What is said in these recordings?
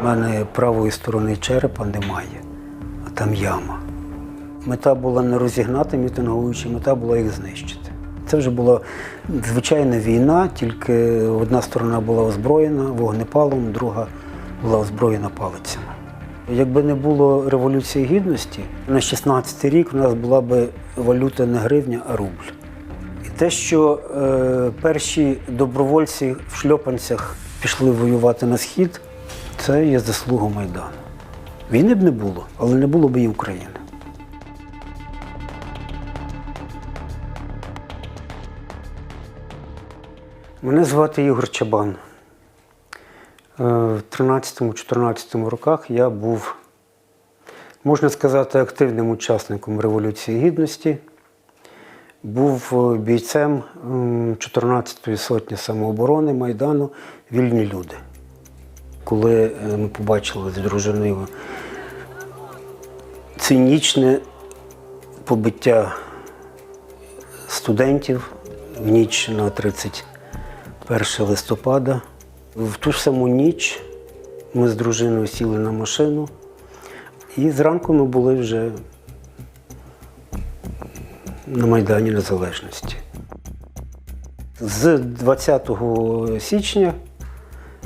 У мене правої сторони черепа немає, а там яма. Мета була не розігнати мітингуючі, мета була їх знищити. Це вже була звичайна війна, тільки одна сторона була озброєна вогнепалом, друга була озброєна палицями. Якби не було Революції Гідності, на 16-й рік у нас була би валюта не гривня, а рубль. І те, що е, перші добровольці в шльопанцях пішли воювати на схід, це є заслуга Майдану. Війни б не було, але не було б і України. Мене звати Ігор Чабан. Е, В 13-14 роках я був, можна сказати, активним учасником Революції Гідності. Був е, бійцем 14-ї сотні самооборони Майдану Вільні люди. Коли е, ми побачили з дружиною цинічне побиття студентів в ніч на 31 листопада. В ту ж саму ніч ми з дружиною сіли на машину, і зранку ми були вже на Майдані Незалежності. З 20 січня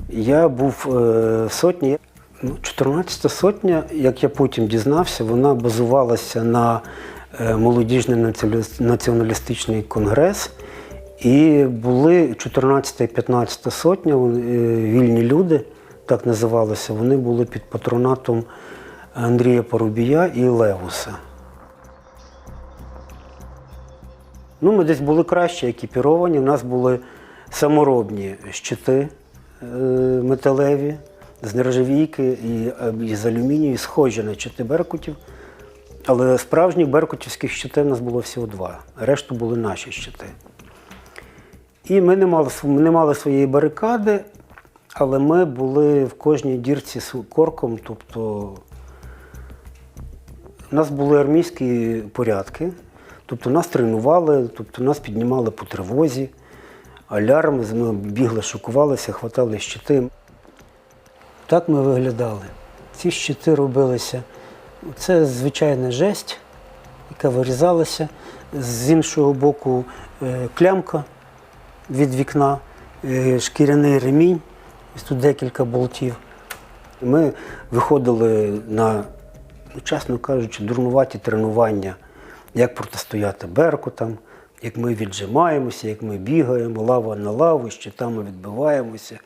я був е, в сотні. Ну, 14 сотня, як я потім дізнався, вона базувалася на е, молодіжний націоналістичний конгрес. І були 14 і 15 сотня, е, вільні люди, так називалося, вони були під патронатом Андрія Порубія і Левуса. Ну, ми десь були краще екіпіровані. У нас були саморобні щити е, металеві з нержавійки і, е, з алюмінію, схожі на щити беркутів. Але справжніх беркутівських щитів у нас було всього два. Решту були наші щити. І ми не мали, не мали своєї барикади, але ми були в кожній дірці з корком. Тобто у нас були армійські порядки, тобто нас тренували, тобто нас піднімали по тривозі, алярм, ми бігли, шокувалися, хватали щити. Так ми виглядали. Ці щити робилися. Це звичайна жесть, яка вирізалася. З іншого боку е, клямка від вікна, е, шкіряний ремінь, тут декілька болтів. Ми виходили на, ну, чесно кажучи, дурнуваті тренування, як протистояти беркутам, як ми віджимаємося, як ми бігаємо, лава на лаву, щитами відбиваємося.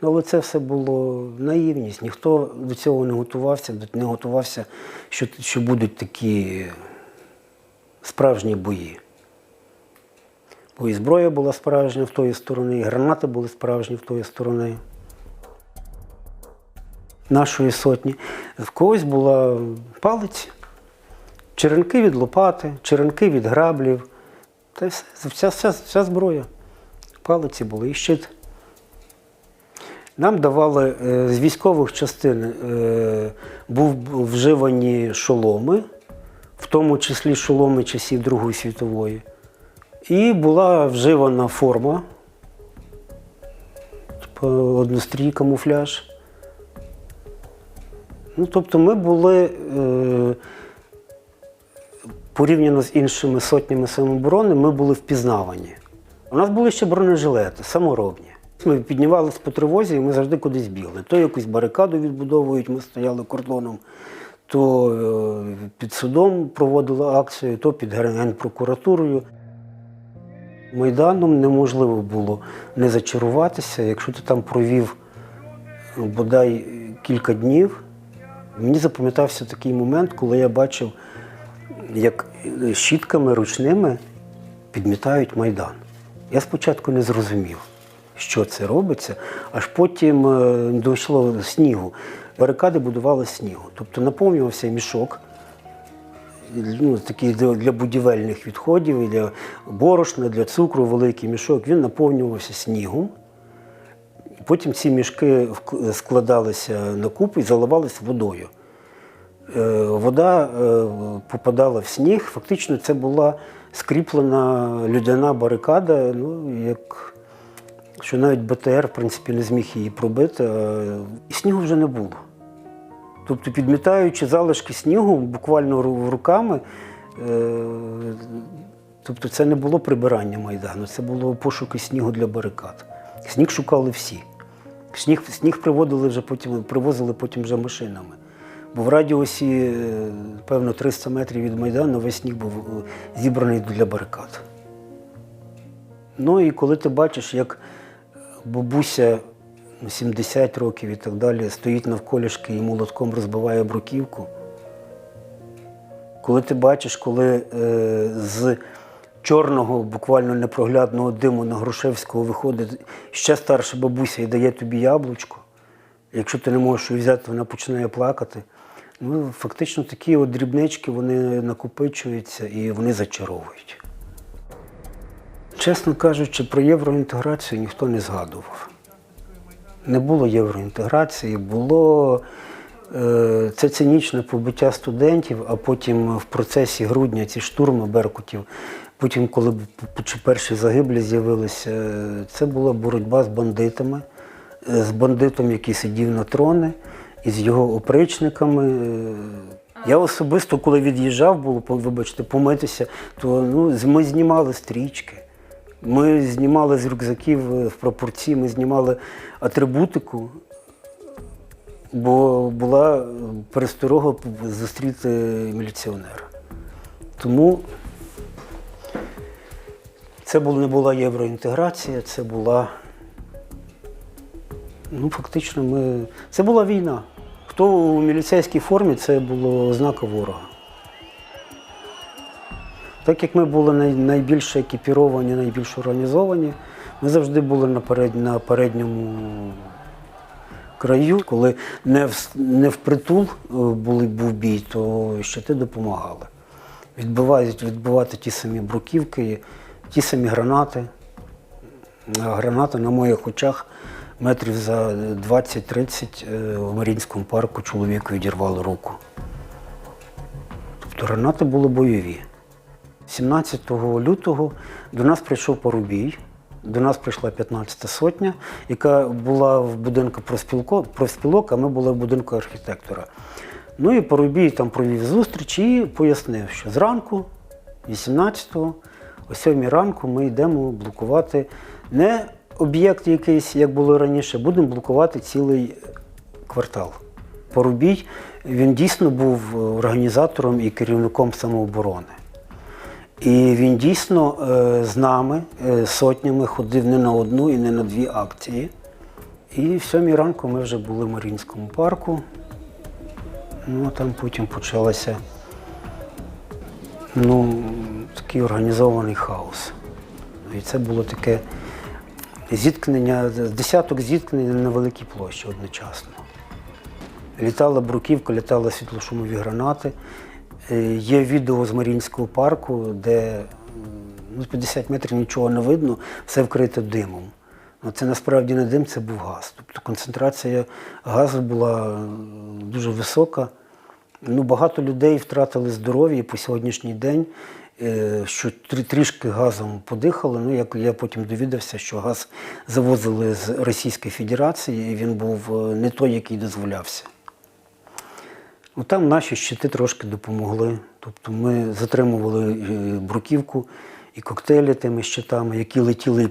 Ну, але це все було наївність. Ніхто до цього не готувався, не готувався, що, що будуть такі справжні бої. Бо і зброя була справжня в тої сторони, і гранати були справжні в тої сторони. Нашої сотні. В когось була палиця, черенки від лопати, черенки від граблів. Та все, вся, вся, вся зброя. Палиці були і щит. Нам давали е, з військових частин е, був вживані шоломи, в тому числі шоломи часів Другої світової. І була вживана форма, типу однострій камуфляж. Ну, тобто ми були е, порівняно з іншими сотнями самооборони, ми були впізнавані. У нас були ще бронежилети, саморобні. Ми піднімалися по тривозі і ми завжди кудись бігли. То якусь барикаду відбудовують, ми стояли кордоном, то е, під судом проводили акцію, то під генпрокуратурою. Майданом неможливо було не зачаруватися. Якщо ти там провів е, бодай кілька днів, мені запам'ятався такий момент, коли я бачив, як е, щітками ручними підмітають Майдан. Я спочатку не зрозумів, що це робиться, аж потім е, дійшло снігу. Барикади будували снігу. Тобто наповнювався мішок ну, такий для будівельних відходів, для борошна, для цукру, великий мішок, він наповнювався снігом. Потім ці мішки складалися на купи і заливалися водою. Е, Вода е, попадала в сніг, фактично це була скріплена людяна барикада, ну, як що навіть БТР, в принципі, не зміг її пробити, і снігу вже не було. Тобто, підмітаючи залишки снігу буквально руками, е, тобто це не було прибирання Майдану, це було пошуки снігу для барикад. Сніг шукали всі. Сніг, сніг приводили вже потім, привозили потім вже машинами. Бо в радіусі, е, певно, 300 метрів від Майдану весь сніг був е, зібраний для барикад. Ну і коли ти бачиш, як бабуся ну, 70 років і так далі стоїть навколішки і молотком розбиває бруківку, коли ти бачиш, коли е, з чорного, буквально непроглядного диму на Грушевського виходить ще старша бабуся і дає тобі яблучко, якщо ти не можеш її взяти, вона починає плакати. Ну, фактично такі от дрібнички вони накопичуються і вони зачаровують. Чесно кажучи, про євроінтеграцію ніхто не згадував. Не було євроінтеграції, було е, це цинічне побиття студентів, а потім в процесі грудня ці штурми Беркутів, потім, коли перші загиблі з'явилися, це була боротьба з бандитами, е, з бандитом, який сидів на трони, і з його опричниками. Е, Я особисто, коли від'їжджав, було, вибачте, помитися, то ну, ми знімали стрічки. Ми знімали з рюкзаків е, в пропорції, ми знімали атрибутику, бо була е, пересторога зустріти міліціонера. Тому це не була євроінтеграція, це була. Ну, фактично, ми. Це була війна. Хто у міліцейській формі, це було ознака ворога. Так як ми були най- найбільш екіпіровані, найбільш організовані, ми завжди були на, перед, на передньому краю. Коли не, в, не впритул е, були, був бій, то щити допомагали. Відбивають, відбивати ті самі бруківки, ті самі гранати. Граната на моїх очах метрів за 20-30 е, в Марінському парку чоловіку відірвали руку. Тобто гранати були бойові. 17 лютого до нас прийшов Парубій, до нас прийшла 15-та сотня, яка була в будинку профспілок, а ми були в будинку архітектора. Ну і Парубій там провів зустріч і пояснив, що зранку, 18-го, о 7 ранку ми йдемо блокувати не об'єкт якийсь, як було раніше, будемо блокувати цілий квартал. Порубій він дійсно був організатором і керівником самооборони. І він дійсно е, з нами е, сотнями ходив не на одну і не на дві акції. І в сьомій ранку ми вже були в Марінському парку. Ну, а там потім почалося ну, такий організований хаос. І це було таке зіткнення, десяток зіткнень на великій площі одночасно. Літала бруківка, літали світлошумові гранати. Е, Є відео з Марінського парку, де ну, 50 метрів нічого не видно, все вкрите димом. Ну, це насправді не дим, це був газ. Тобто концентрація газу була дуже висока. Ну, багато людей втратили здоров'я по сьогоднішній день, що трішки газом подихали. Ну, як я потім довідався, що газ завозили з Російської Федерації, і він був е, не той, який дозволявся. Ну, там наші щити трошки допомогли. Тобто ми затримували е, бруківку і коктейлі тими щитами, які летіли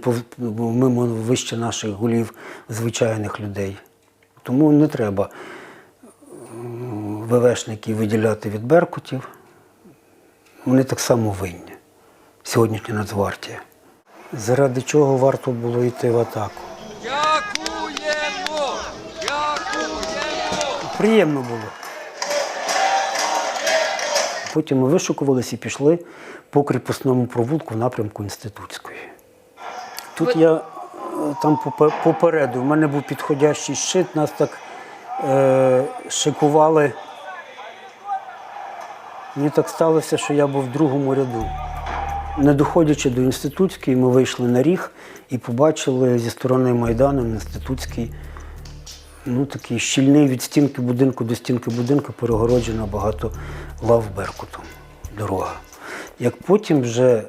мимо вище наших голів звичайних людей. Тому не треба ВВшників виділяти від беркутів. Вони так само винні. Сьогоднішня Нацгвардія. Заради чого варто було йти в атаку? Дякуємо! Дякуємо! Приємно було. Потім ми вишукувалися і пішли по кріпосному провулку в напрямку Інститутської. Тут я е, там попереду, в мене був підходящий щит, нас так е, шикували. Мені так сталося, що я був в другому ряду. Не доходячи до інститутської, ми вийшли на ріг і побачили зі сторони Майдану інститутський ну, такий щільний від стінки будинку до стінки будинку перегороджена багато лав Беркутом дорога. Як потім вже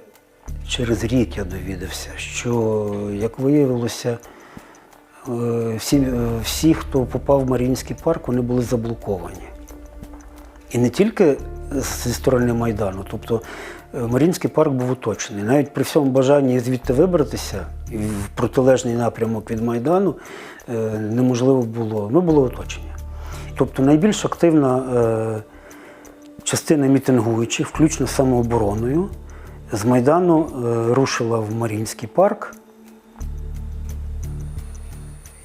через рік я довідався, що, як виявилося, е, всі, е, всі, хто попав в Маріїнський парк, вони були заблоковані. І не тільки зі сторони Майдану. Тобто е, Маріїнський парк був оточений. Навіть при всьому бажанні звідти вибратися в протилежний напрямок від Майдану е, неможливо було. Ну, було оточення. Тобто найбільш активна е, частина мітингуючих, включно самообороною, з Майдану рушила в Маріїнський парк,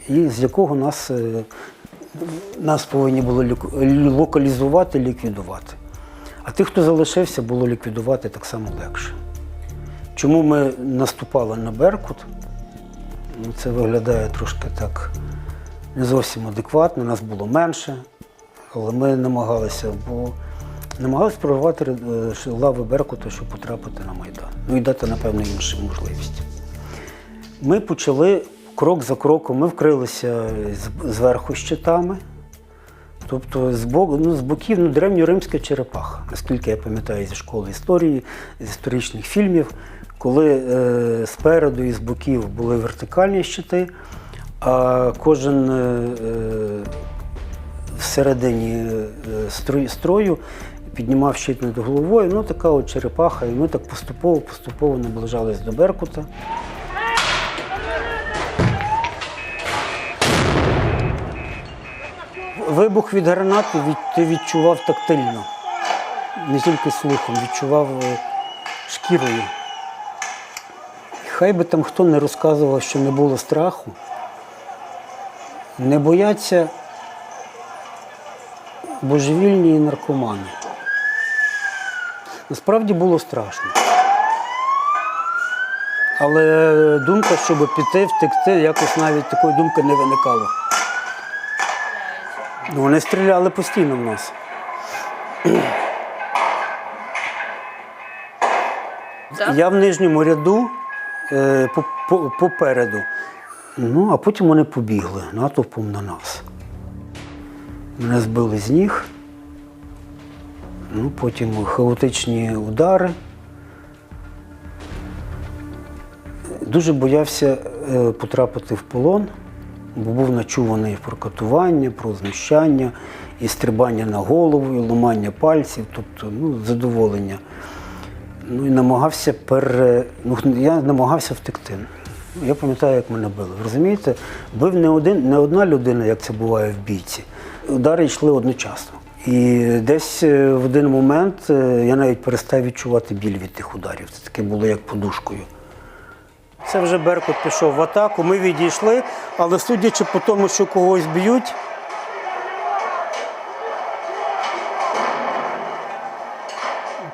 і з якого нас, нас повинні були локалізувати, ліквідувати. А тих, хто залишився, було ліквідувати так само легше. Чому ми наступали на Беркут? Ну, це виглядає трошки так не зовсім адекватно, нас було менше, але ми намагалися, бо намагалися прорвати е, лави Беркута, щоб потрапити на Майдан. Ну і дати, напевно, іншу можливість. Ми почали крок за кроком, ми вкрилися зверху щитами. Тобто з, бок, ну, з боків ну, древньоримська черепаха, наскільки я пам'ятаю зі школи історії, з історичних фільмів, коли е, спереду і з боків були вертикальні щити, а кожен е, е, всередині е, строю, піднімав щит над головою. Ну, така от черепаха, і ми так поступово, поступово наближались до Беркута. Вибух від гранати ти відчував тактильно, не тільки слухом, відчував е, шкірою. Хай би там хто не розказував, що не було страху, не бояться божевільні наркомани. Насправді було страшно. Але думка, щоб піти, втекти, якось навіть такої думки не виникало. Ну, Вони стріляли постійно в нас. Я в нижньому ряду е, по- по- попереду. Ну, а потім вони побігли натовпом на нас. Мене збили з ніг. Ну, потім хаотичні удари. Дуже боявся е, потрапити в полон, бо був начуваний про катування, про знущання, і стрибання на голову, і ламання пальців, тобто ну, задоволення. Ну і намагався пере... ну, я намагався втекти. Я пам'ятаю, як мене били. Розумієте, бив не один, не одна людина, як це буває в бійці. Удари йшли одночасно. І десь е, в один момент е, я навіть перестав відчувати біль від тих ударів. Це таке було як подушкою. Це вже Беркут пішов в атаку, ми відійшли, але судячи по тому, що когось б'ють.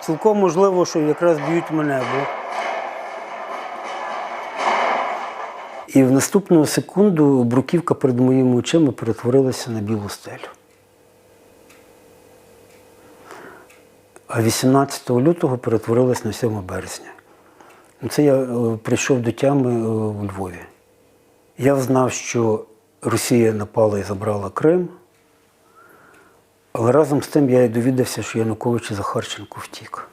Цілком можливо, що якраз б'ють мене. Бо... І в наступну секунду бруківка перед моїми очима перетворилася на білу стелю. А 18 лютого перетворилась на 7 березня. Це я е, прийшов до тями е, у Львові. Я знав, що Росія напала і забрала Крим, але разом з тим я і довідався, що Янукович і Захарченко втік.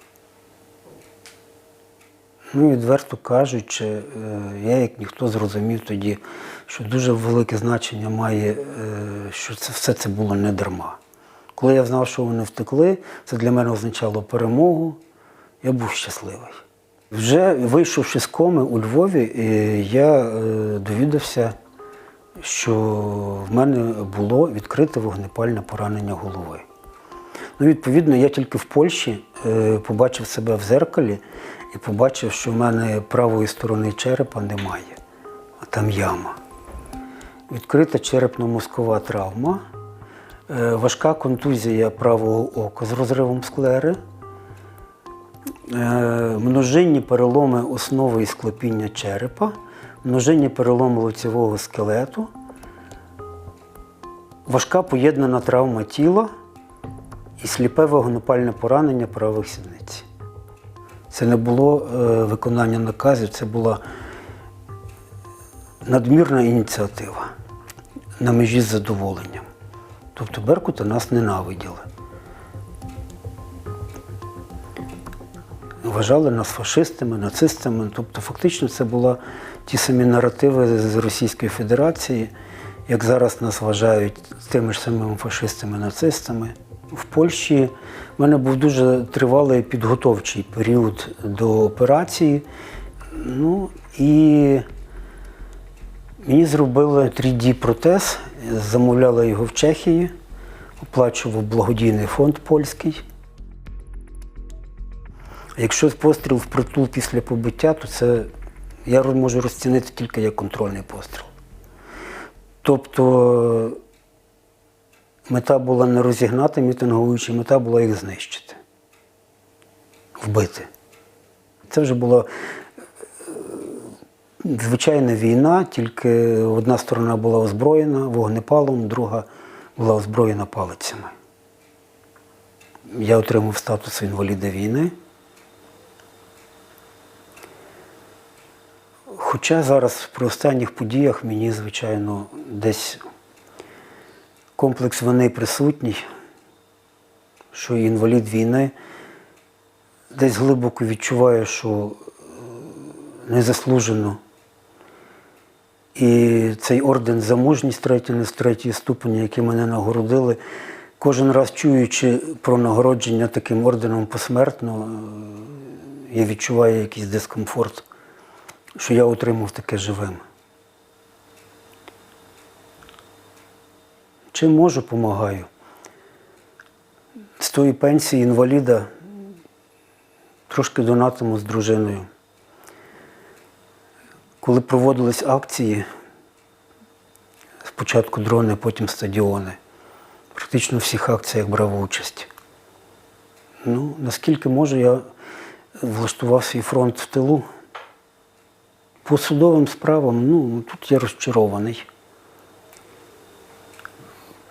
Ну, відверто кажучи, е, я як ніхто зрозумів тоді, що дуже велике значення має, що це все це було не дарма. Коли я знав, що вони втекли, це для мене означало перемогу. Я був щасливий. Вже вийшовши з коми у Львові, е, я е, довідався, що в мене було відкрите вогнепальне поранення голови. Ну, відповідно, я тільки в Польщі е, побачив себе в зеркалі і побачив, що в мене правої сторони черепа немає, а там яма. Відкрита черепно-мозкова травма, важка контузія правого ока з розривом склери, множинні переломи основи і склепіння черепа, множинні переломи лицевого скелету, важка поєднана травма тіла і сліпе вогнепальне поранення правих сідниць. Це не було е, виконання наказів, це була надмірна ініціатива на межі з задоволенням. Тобто Беркута нас ненавиділи. Вважали нас фашистами, нацистами. Тобто, фактично, це були ті самі наративи з Російської Федерації, як зараз нас вважають тими ж самими фашистами, нацистами. В Польщі в мене був дуже тривалий підготовчий період до операції. Ну і мені зробили 3D-протез, замовляли його в Чехії, оплачував благодійний фонд польський. Якщо постріл в притул після побиття, то це я можу розцінити тільки як контрольний постріл. Тобто мета була не розігнати мітингуючі, мета була їх знищити, вбити. Це вже була е, звичайна війна, тільки одна сторона була озброєна вогнепалом, друга була озброєна палицями. Я отримав статус інваліда війни. Хоча зараз при останніх подіях мені, звичайно, десь комплекс вини присутній, що інвалід війни десь глибоко відчуваю, що е, незаслужено. І цей орден за мужність третій, з третьої ступені, який мене нагородили, кожен раз чуючи про нагородження таким орденом посмертно, е, я відчуваю якийсь дискомфорт, що я отримав таке живим. Чим можу, допомагаю. З тої пенсії інваліда трошки донатимо з дружиною. Коли проводились акції, спочатку дрони, потім стадіони, практично в всіх акціях брав участь. Ну, наскільки можу, я влаштував свій фронт в тилу. По судовим справам, ну, тут я розчарований.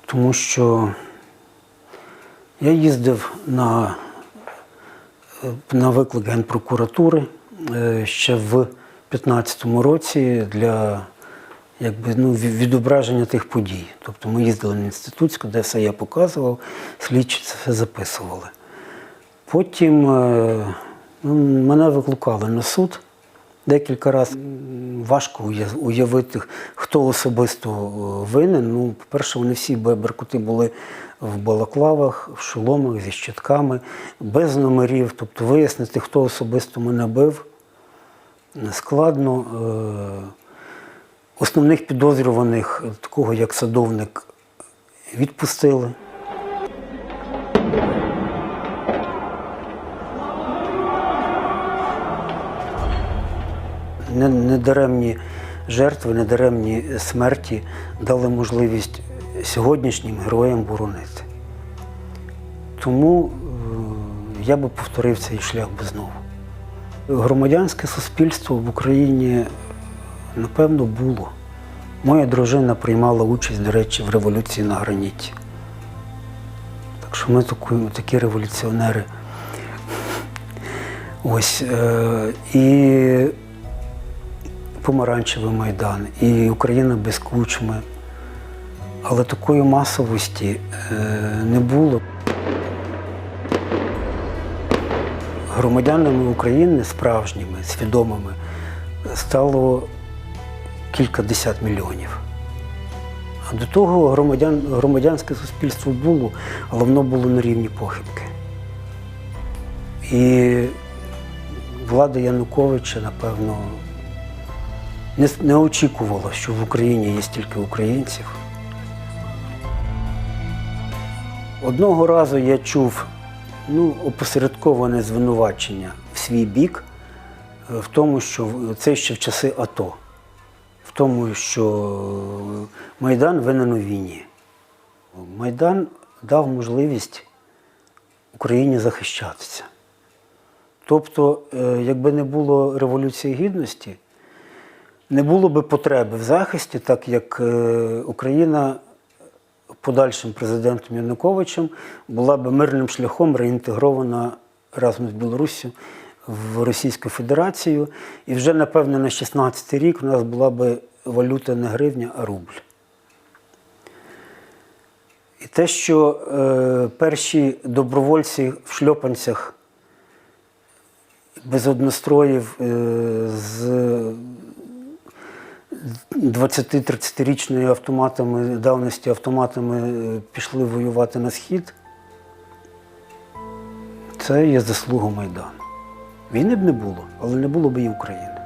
Тому що я їздив на, на виклик Генпрокуратури е, ще в 2015 році для якби, ну, відображення тих подій. Тобто ми їздили на інститутську, де все я показував, слідчі це все записували. Потім е, ну, мене викликали на суд декілька разів. Важко уявити, хто особисто е, винен. Ну, по-перше, вони всі беркути були в балаклавах, в шоломах зі щитками, без номерів. Тобто вияснити, хто особисто мене бив, складно. Е, Основних підозрюваних, такого як садовник, відпустили. Недаремні жертви, недаремні смерті дали можливість сьогоднішнім героям боронити. Тому е, я би повторив цей шлях би знову. Громадянське суспільство в Україні, напевно, було. Моя дружина приймала участь, до речі, в революції на граніті. Так що ми такі, такі революціонери. Ось. Е, і Помаранчевий майдан, і Україна без кучми. Але такої масовості е, не було. Громадянами України справжніми, свідомими стало кількадесят мільйонів. А до того громадян, громадянське суспільство було, але воно було на рівні похибки. І влада Януковича, напевно, не, не очікувала, що в Україні є стільки українців. Одного разу я чув ну, опосередковане звинувачення в свій бік е, в тому, що це ще в часи АТО, в тому, що Майдан винен у війні. Майдан дав можливість Україні захищатися. Тобто, е, якби не було Революції Гідності, не було би потреби в захисті, так як е, Україна подальшим президентом Януковичем була би мирним шляхом реінтегрована разом з Білоруссю в Російську Федерацію. І вже, напевно, на 16-й рік у нас була би валюта не гривня, а рубль. І те, що е, перші добровольці в шльопанцях без одностроїв е, з 20-30-річними автоматами давності автоматами е, пішли воювати на схід. Це є заслуга Майдану. Війни б не було, але не було б і України.